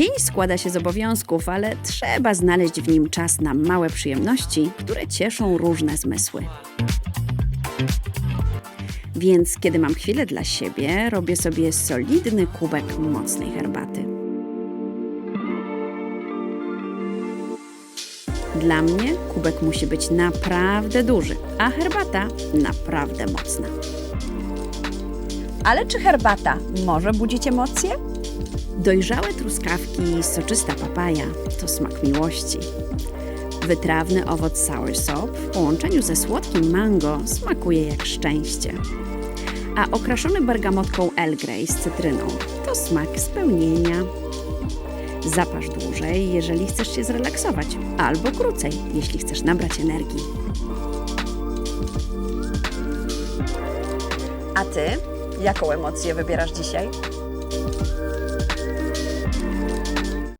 Dzień składa się z obowiązków, ale trzeba znaleźć w nim czas na małe przyjemności, które cieszą różne zmysły. Więc kiedy mam chwilę dla siebie, robię sobie solidny kubek mocnej herbaty. Dla mnie kubek musi być naprawdę duży, a herbata naprawdę mocna. Ale czy herbata może budzić emocje? Dojrzałe truskawki i soczysta papaja to smak miłości. Wytrawny owoc soursop w połączeniu ze słodkim mango smakuje jak szczęście. A okraszony bergamotką Earl Grey z cytryną to smak spełnienia. Zapasz dłużej, jeżeli chcesz się zrelaksować, albo krócej, jeśli chcesz nabrać energii. A ty? Jaką emocję wybierasz dzisiaj?